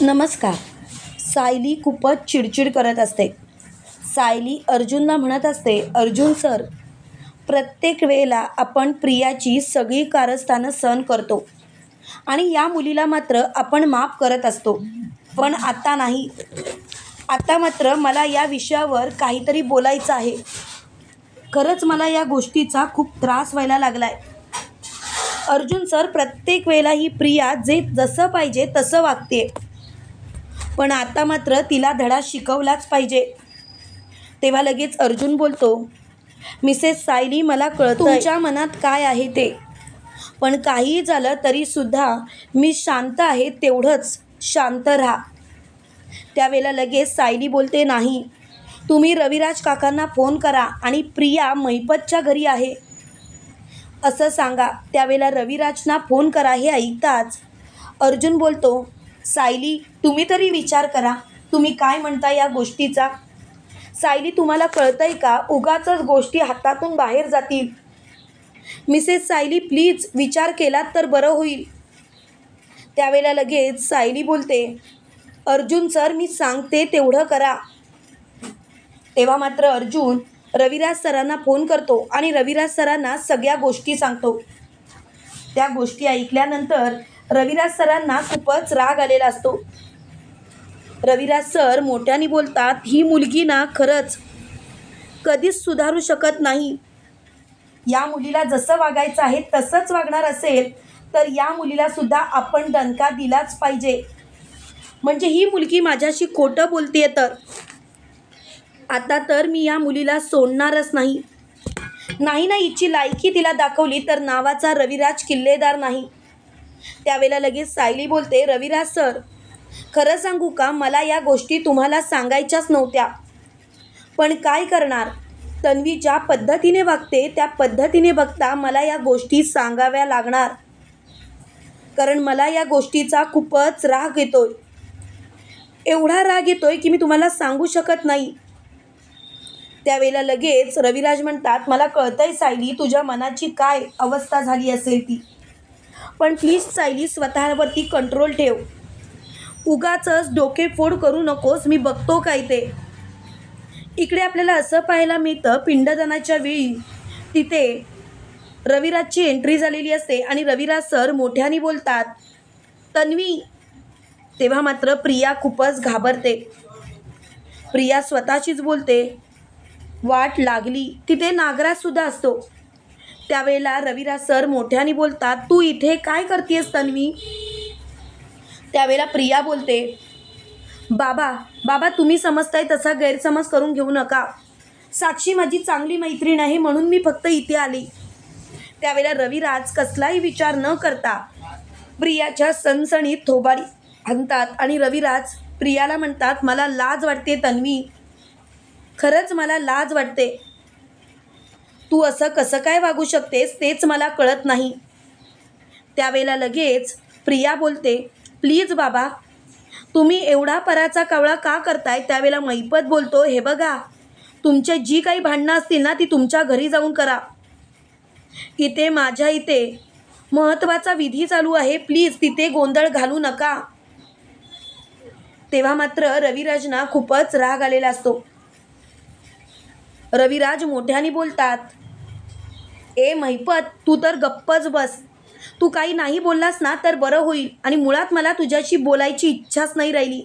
नमस्कार. सायली खूपच चिडचिड करत असते. सायली अर्जुनला म्हणत असते अर्जुन सर प्रत्येक वेळेला आपण प्रियाची सगळी कारस्थानं सहन करतो आणि या मुलीला मात्र आपण माफ करत असतो. पण आता नाही. आता मात्र मला या विषयावर काहीतरी बोलायचं आहे. खरंच मला या गोष्टीचा खूप त्रास व्हायला लागला आहे अर्जुन सर प्रत्येक वेळेला ही प्रिया जे जसं पाहिजे तसं वागते पण आता मात्र तिला धडा शिकवलाच पाहिजे. तेव्हा लगेच अर्जुन बोलतो मिसेस सायली मला कळतं तुमच्या मनात काय आहे ते. पण काहीही झालं तरीसुद्धा मी शांत आहे तेवढंच शांत राहा. त्यावेळेला लगेच सायली बोलते नाही तुम्ही रविराज काकांना फोन करा आणि प्रिया महिपतच्या घरी आहे. असं सांगा. त्यावेळेला रविराजना फोन करा हे ऐकताच अर्जुन बोलतो सायली तुम्ही तरी विचार करा. तुम्ही काय म्हणता या गोष्टीचा? सायली तुम्हाला कळतंय का? उगाचच गोष्टी हातातून बाहेर जातील. मिसेस सायली प्लीज विचार केलात तर बरं होईल. त्यावेळेला लगेच सायली बोलते अर्जुन सर मी सांगते तेवढं करा. तेव्हा मात्र अर्जुन रविराज सरांना फोन करतो आणि रविराज सरांना सगळ्या गोष्टी सांगतो. त्या गोष्टी ऐकल्यानंतर रविराज सरांना खूपच राग आलेला असतो. रविराज सर मोठ्याने बोलतात ही मुलगी ना खरंच कधीच सुधारू शकत नाही. या मुलीला जसं वागायचं आहे तसंच वागणार असेल तर या मुलीला सुद्धा आपण दणका दिलाच पाहिजे. म्हणजे ही मुलगी माझ्याशी खोटं बोलते तर. आता तर मी या मुलीला सोडणारच नाही. नाही ना हिची लायकी तिला दाखवली तर नावाचा रविराज किल्लेदार नाही. त्यावेळेला लगेच सायली बोलते रविराज सर खरं सांगू का? मला या गोष्टी तुम्हाला सांगायच्याच नव्हत्या. पण काय करणार? तन्वी ज्या पद्धतीने वागते त्या पद्धतीने बघता मला या गोष्टी सांगाव्या लागणार. कारण मला या गोष्टीचा खूपच राग येतोय. एवढा राग येतोय की मी तुम्हाला सांगू शकत नाही. त्यावेळेला लगेच रविराज म्हणतात मला कळतंय सायली तुझ्या मनाची काय अवस्था झाली असेल ती? पण प्लीज सायली स्वतःवरती कंट्रोल ठेव. उगाचच डोकेफोड करू नकोस मी बघतो काय ते. इकडे आपल्याला असं पाहायला मिळतं पिंडदानाच्या वेळी तिथे रविराजची एंट्री झालेली असते आणि रविराज सर मोठ्याने बोलतात तन्वी तेव्हा मात्र प्रिया खूपच घाबरते. प्रिया स्वतःचीच बोलते वाट लागली. तिथे नागराजसुद्धा असतो. त्यावेळेला रविराज सर मोठ्याने बोलतात तू इथे काय करतेस तन्वी? त्यावेळेला प्रिया बोलते बाबा बाबा तुम्ही समजताय तसा गैरसमज करून घेऊ नका. साक्षी माझी चांगली मैत्रीण आहे म्हणून मी फक्त इथे आली. त्यावेळेला रविराज कसलाही विचार न करता प्रियाच्या सणसणीत थोबाडी आणतात आणि रविराज प्रियाला म्हणतात मला लाज वाटते तन्वी. खरंच मला लाज वाटते. तू असं कसं काय वागू शकतेस तेच मला कळत नाही. त्यावेळेला लगेच प्रिया बोलते प्लीज बाबा तुम्ही एवढा पराचा कावळा का करताय? त्यावेळेला मैपत बोलतो हे बघा तुमच्या जी काही भांडणं असतील ना ती तुमच्या घरी जाऊन करा. इथे माझ्या इथे महत्त्वाचा विधी चालू आहे प्लीज तिथे गोंधळ घालू नका. तेव्हा मात्र रविराजना खूपच राग आलेला असतो. रविराज मोठ्याने बोलतात ए महिपत तू तर गप्पच बस. तू काही नाही बोललास ना तर बरं होईल. आणि मुळात मला तुझ्याशी बोलायची इच्छाच नाही राहिली.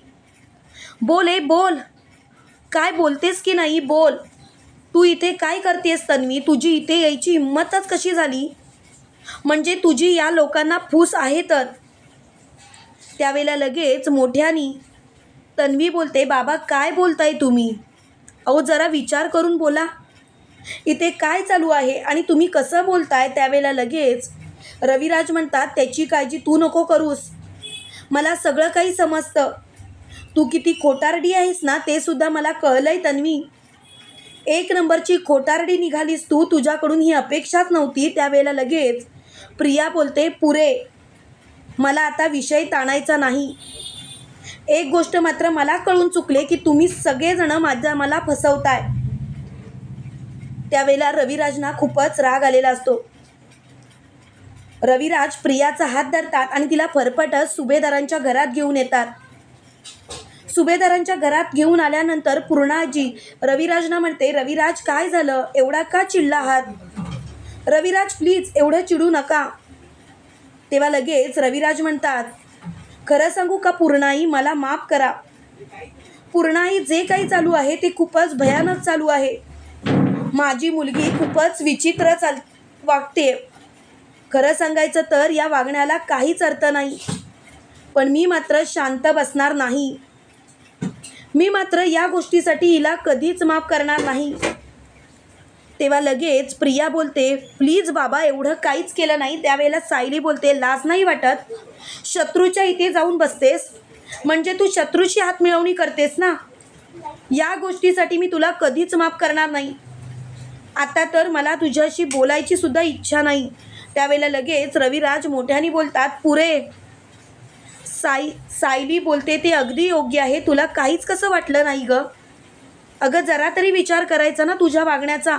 बोल ए बोल. काय बोलतेस की नाही बोल. तू इथे काय करतेस तन्वी? तुझी इथे यायची हिंमतच कशी झाली? म्हणजे तुझी या लोकांना फूस आहे तर? त्यावेळेला लगेच मोठ्यानी तन्वी बोलते बाबा काय बोलताय तुम्ही? अहो जरा विचार करून बोला. इथे काय चालू आहे आणि तुम्ही कसं बोलताय त्यावेळेला लगेच रविराज म्हणतात त्याची काळजी तू नको करूस. मला सगळं काही समजतं. तू किती खोटारडी आहेस ना ते सुद्धा मला कळलंय तन्वी. एक नंबरची खोटारडी निघालीस तू तुझ्याकडून ही अपेक्षाच नव्हती. त्यावेळेला लगेच प्रिया बोलते पुरे मला आता विषय ताणायचा नाही. एक गोष्ट मात्र मला कळून चुकले की तुम्ही सगळेजणं माझा मला फसवताय. त्यावेळेला रविराजना खूपच राग आलेला असतो. रविराज प्रियाचा हात धरतात आणि तिला फरफटत सुभेदारांच्या घरात घेऊन येतात. सुभेदारांच्या घरात घेऊन आल्यानंतर पूर्णाजी रविराजना म्हणते रविराज काय झालं? एवढा का चिडला आहात? रविराज प्लीज एवढं चिडू नका. तेव्हा लगेच रविराज म्हणतात खरं सांगू का पूर्णाई मला माफ करा. पूर्णाई जे काही चालू आहे ते खूपच भयानक चालू आहे. माझी मुलगी खूपच विचित्र चाल वागते. खरं सांगायचं तर या वागण्याला काहीच अर्थ नाही. पण मी मात्र शांत बसणार नाही. मी मात्र या गोष्टीसाठी हिला कधीच माफ करणार नाही. तेव्हा लगेच प्रिया बोलते प्लीज बाबा एवढं काहीच केलं नाही. त्यावेळेला सायली बोलते लाज नाही वाटत. शत्रूच्या इथे जाऊन बसतेस. म्हणजे तू शत्रूशी हात मिळवणी करतेस ना? या गोष्टीसाठी मी तुला कधीच माफ करणार नाही. आता तर मला तुझ्याशी बोलायची सुद्धा इच्छा नाही. त्यावेळेला लगेच रविराज मोठ्याने बोलतात पुरे साई सायली बोलते ते अगदी योग्य आहे. तुला काहीच कसं वाटलं नाही ग? अगं जरा तरी विचार करायचा ना तुझ्या वागण्याचा.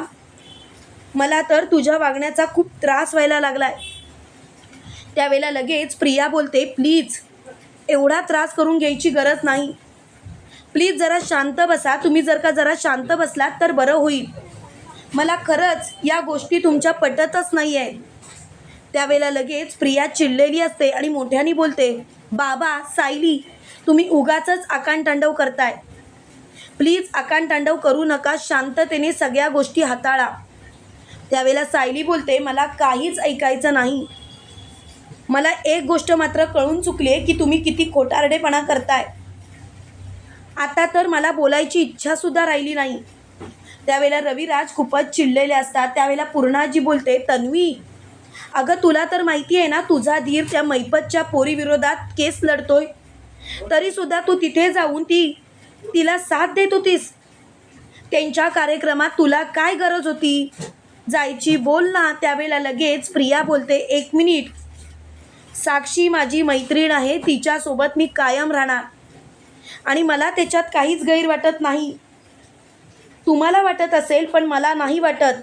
मला तर तुझ्या वागण्याचा खूप त्रास व्हायला लागलाय. त्यावेळेला लगेच प्रिया बोलते प्लीज एवढा त्रास करून घ्यायची गरज नाही. प्लीज जरा शांत बसा. तुम्ही जर का जरा शांत बसलात तर बरं होईल. मला खरंच या गोष्टी तुमच्या पटतच नाही आहे त्यावेळेला लगेच प्रिया चिडलेली असते आणि मोठ्याने बोलते बाबा सायली तुम्ही उगाचच आकांतांडव करताय. प्लीज आकांतांडव करू नका शांततेने सगळ्या गोष्टी हाताळा. त्यावेळेला सायली बोलते मला काहीच ऐकायचं नाही. मला एक गोष्ट मात्र कळून चुकली आहे की तुम्ही किती खोटारडेपणा करताय. आता तर मला बोलायची इच्छासुद्धा राहिली नाही. त्यावेळेला रविराज खूपच चिडलेले असतात. त्यावेळेला पूर्णाजी बोलते तन्वी अगं तुला तर माहिती आहे ना तुझा धीर त्या मैपतच्या पोरीविरोधात केस लढतोय. तरीसुद्धा तू तिथे जाऊन ती तिला साथ देत होतीस. त्यांच्या कार्यक्रमात तुला काय गरज होती? जायची बोल ना. त्यावेळेला लगेच प्रिया बोलते एक मिनिट. साक्षी माझी मैत्रीण आहे तिच्यासोबत मी कायम राहणार. आणि मला त्याच्यात काहीच गैर वाटत नाही. तुम्हाला वाटत असेल पण मला नाही वाटत.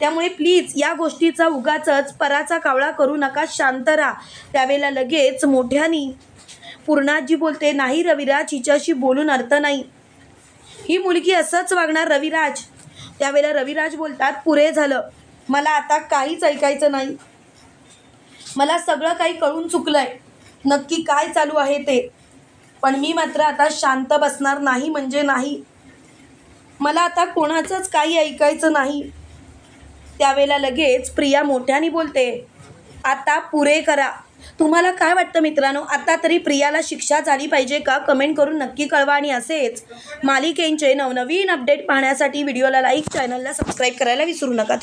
त्यामुळे प्लीज या गोष्टीचा उगाचच पराचा कावळा करू नका शांत राहा. त्यावेळेला लगेच मोठ्यानी पूर्णाजी बोलते नाही रविराज हिच्याशी बोलून अर्थ नाही. ही मुलगी असंच वागणार रविराज. त्यावेळेला रविराज बोलतात पुरे झालं. मला आता काहीच ऐकायचं नाही. मला सगळं काही कळून चुकलंय. नक्की काय चालू आहे ते? पण मी मात्र आता शांत बसणार नाही म्हणजे नाही. मला आता कोणाचंच काही ऐकायचं नाही. त्यावेळेला लगेच प्रिया मोठ्याने बोलते आता पुरे करा. तुम्हाला काय वाटतं मित्रांनो? आता तरी प्रियाला शिक्षा झाली पाहिजे का? कमेंट करून नक्की कळवा आणि असेच मालिकेंचे नवनवीन अपडेट पाहण्यासाठी व्हिडिओला लाईक चॅनलला सबस्क्राईब करायला विसरू नका.